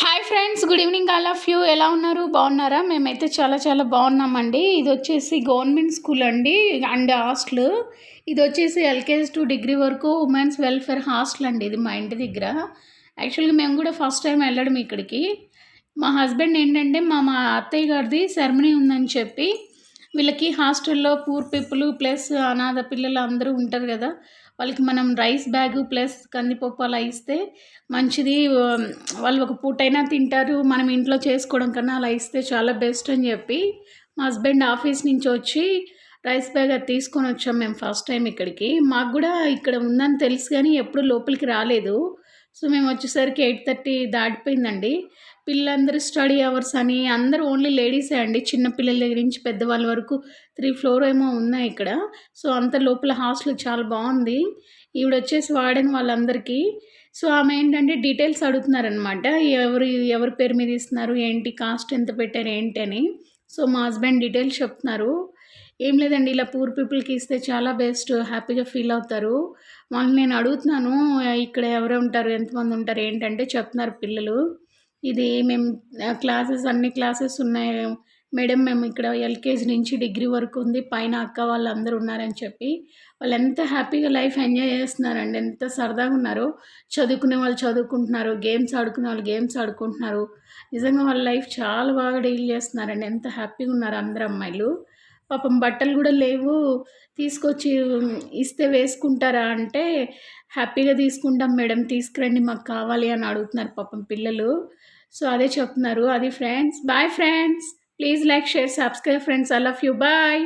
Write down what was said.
Hi friends good evening all of you ఎలా ఉన్నారు? బాగున్నారా? మేమైతే చాలా చాలా బాగున్నామండి. ఇది వచ్చేసి గవర్నమెంట్ స్కూల్ అండి అండ్ హాస్టల్. ఇది వచ్చేసి ఎల్కేజీ టు డిగ్రీ వరకు ఉమెన్స్ వెల్ఫేర్ హాస్టల్ అండి ఇది మా ఇంటి దగ్గర. యాక్చువల్గా మేము కూడా ఫస్ట్ టైం వెళ్ళడం ఇక్కడికి. మా హస్బెండ్ ఏంటంటే మా మా అత్తయ్య గారిది సెరమనీ ఉందని చెప్పి వీళ్ళకి హాస్టల్లో పూర్ పీపుల్ ప్లస్ అనాథ పిల్లలు అందరూ ఉంటారు కదా వాళ్ళకి మనం రైస్ బ్యాగ్ ప్లస్ కందిపప్పు అలా ఇస్తే మంచిది. వాళ్ళు ఒక పూటైనా తింటారు మనం ఇంట్లో చేసుకోవడం కన్నా అలా ఇస్తే చాలా బెస్ట్ అని చెప్పి మా హస్బెండ్ ఆఫీస్ నుంచి వచ్చి రైస్ బ్యాగ్ అది తీసుకొని వచ్చాం మేము ఫస్ట్ టైం ఇక్కడికి. మాకు కూడా ఇక్కడ ఉందని తెలుసు కానీ ఎప్పుడు లోపలికి రాలేదు. సో మేము వచ్చేసరికి ఎయిట్ థర్టీ దాటిపోయిందండి. పిల్లలందరూ స్టడీ అవర్స్ అని అందరూ ఓన్లీ లేడీసే అండి. చిన్న పిల్లల దగ్గర నుంచి పెద్దవాళ్ళ వరకు త్రీ ఫ్లోర్ ఏమో ఉన్నాయి ఇక్కడ. సో అంత లోపల హాస్టల్ చాలా బాగుంది. ఈవిడ వచ్చేసి వాడిన వాళ్ళందరికీ. సో ఆమె ఏంటంటే డీటెయిల్స్ అడుగుతున్నారనమాట ఎవరు ఎవరి పేరు మీద ఇస్తున్నారు ఏంటి కాస్ట్ ఎంత పెట్టారు ఏంటి అని. సో మా హస్బెండ్ డీటెయిల్స్ చెప్తున్నారు. ఏం లేదండి ఇలా పూర్ పీపుల్కి ఇస్తే చాలా బెస్ట్ హ్యాపీగా ఫీల్ అవుతారు. వాళ్ళు నేను అడుగుతున్నాను ఇక్కడ ఎవరు ఉంటారు ఎంతమంది ఉంటారు ఏంటంటే చెప్తున్నారు పిల్లలు. ఇది మేము క్లాసెస్ అన్ని క్లాసెస్ ఉన్నాయి. మేడం మేము ఇక్కడ ఎల్కేజీ నుంచి డిగ్రీ వరకు ఉంది పైన అక్క వాళ్ళందరూ ఉన్నారని చెప్పి. వాళ్ళు ఎంత హ్యాపీగా లైఫ్ ఎంజాయ్ చేస్తున్నారండి ఎంత సరదాగా ఉన్నారో. చదువుకునే వాళ్ళు చదువుకుంటున్నారు గేమ్స్ ఆడుకునే వాళ్ళు గేమ్స్ ఆడుకుంటున్నారు. నిజంగా వాళ్ళ లైఫ్ చాలా బాగా డీల్ చేస్తున్నారండి ఎంత హ్యాపీగా ఉన్నారు అందరు అమ్మాయిలు. పాపం బట్టలు కూడా లేవు. తీసుకొచ్చి ఇస్తే వేసుకుంటారా అంటే హ్యాపీగా తీసుకుంటాం మేడం తీసుకురండి మాకు కావాలి అని అడుగుతున్నారు పాపం పిల్లలు. సో అదే చెప్తున్నారు. అది friends bye friends. Please like share subscribe friends. I love you. Bye.